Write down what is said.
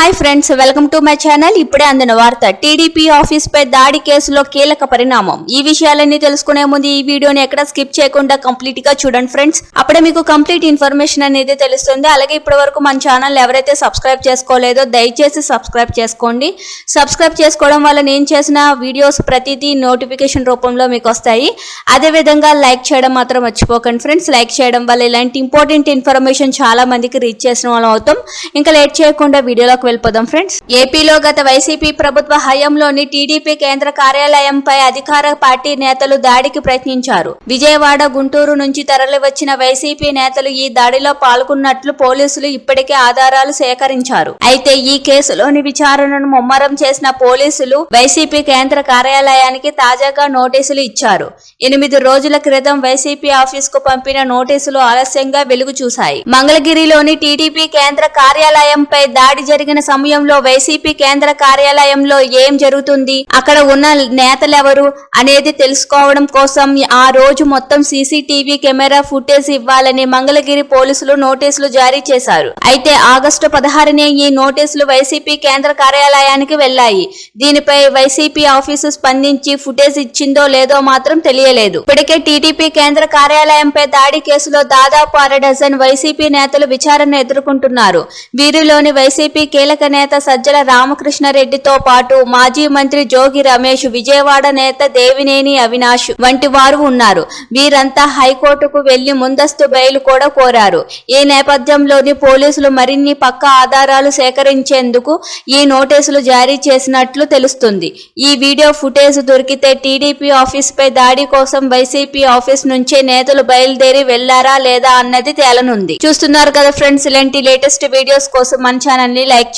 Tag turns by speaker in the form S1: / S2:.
S1: Hi friends welcome to my channel. ఇప్పుడే అందిన వార్త టీడీపీ ఆఫీస్ పై దాడి కేసులో కీలక పరిణామం. ఈ విషయాలన్నీ తెలుసుకునే ముందు ఈ వీడియోని ఎక్కడ స్కిప్ చేయకుండా కంప్లీట్గా చూడండి ఫ్రెండ్స్. అప్పుడే మీకు కంప్లీట్ ఇన్ఫర్మేషన్ అనేది తెలుస్తుంది. అలాగే ఇప్పటి వరకు మన ఛానల్ ఎవరైతే సబ్స్క్రైబ్ చేసుకోలేదో దయచేసి సబ్స్క్రైబ్ చేసుకోండి. సబ్స్క్రైబ్ చేసుకోవడం వల్ల నేను చేసిన వీడియోస్ ప్రతిదీ నోటిఫికేషన్ రూపంలో మీకు వస్తాయి. అదే విధంగా లైక్ చేయడం మాత్రం మర్చిపోకండి ఫ్రెండ్స్. లైక్ చేయడం వల్ల ఇలాంటి ఇంపార్టెంట్ ఇన్ఫర్మేషన్ చాలా మందికి రీచ్ చేసిన వాళ్ళం అవుతాం. ఇంకా లేట్ చేయకుండా వీడియోలోకి వెళ్ళిపోదాం ఫ్రెండ్స్ ఏపీలో గత వైసీపీ ప్రభుత్వ హయాంలోని టీడీపీ కేంద్ర కార్యాలయంపై అధికార పార్టీ నేతలు దాడికి ప్రయత్నించారు. విజయవాడ గుంటూరు నుంచి తరలివచ్చిన వైసీపీ నేతలు ఈ దాడిలో పాల్గొన్నట్లు పోలీసులు ఇప్పటికే ఆధారాలు సేకరించారు. అయితే ఈ కేసులోని విచారణను ముమ్మరం చేసిన పోలీసులు వైసీపీ కేంద్ర కార్యాలయానికి తాజాగా నోటీసులు ఇచ్చారు. ఎనిమిది రోజుల క్రితం వైసీపీ ఆఫీస్కు పంపిన నోటీసులు ఆలస్యంగా వెలుగు చూశాయి మంగళగిరిలోని టీడీపీ కేంద్ర కార్యాలయంపై దాడి జరిగిన సమయంలో వైసీపీ కేంద్ర కార్యాలయంలో ఏం జరుగుతుంది? అక్కడ ఉన్న నేతలెవరు అనేది తెలుసుకోవడం కోసం ఆ రోజు మొత్తం సీసీటీవీ కెమెరా ఫుటేజ్ ఇవ్వాలని మంగళగిరి పోలీసులు నోటీసులు జారీ చేశారు. అయితే ఆగస్టు పదహారునే ఈ నోటీసులు వైసీపీ కేంద్ర కార్యాలయానికి వెళ్ళాయి దీనిపై వైసీపీ ఆఫీసు స్పందించి ఫుటేజ్ ఇచ్చిందో లేదో మాత్రం తెలియలేదు. ఇప్పటికే టీడీపీ కేంద్ర కార్యాలయంపై దాడి కేసులో దాదాపు అర డజన్ వైసీపీ నేతలు విచారణ ఎదుర్కొంటున్నారు. వీరిలోని వైసీపీ కీలక కీలక నేత సజ్జల రామకృష్ణారెడ్డితో పాటు మాజీ మంత్రి జోగి రమేష్ విజయవాడ నేత దేవినేని అవినాష్ వంటి వారు ఉన్నారు. వీరంతా హైకోర్టుకు వెళ్ళి ముందస్తు బెయిల్ కూడా కోరారు. ఈ నేపథ్యంలోని పోలీసులు మరిన్ని పక్క ఆధారాలు సేకరించేందుకు ఈ నోటీసులు జారీ చేసినట్లు తెలుస్తుంది. ఈ వీడియో ఫుటేజ్ దొరికితే టీడీపీ ఆఫీస్ పై దాడి కోసం వైసీపీ ఆఫీస్ నుంచే నేతలు బయలుదేరి వెళ్ళారా లేదా అన్నది తేలనుంది. చూస్తున్నారు కదా ఫ్రెండ్స్ ఇలాంటి లేటెస్ట్ వీడియోస్ కోసం మన ఛానల్ని లైక్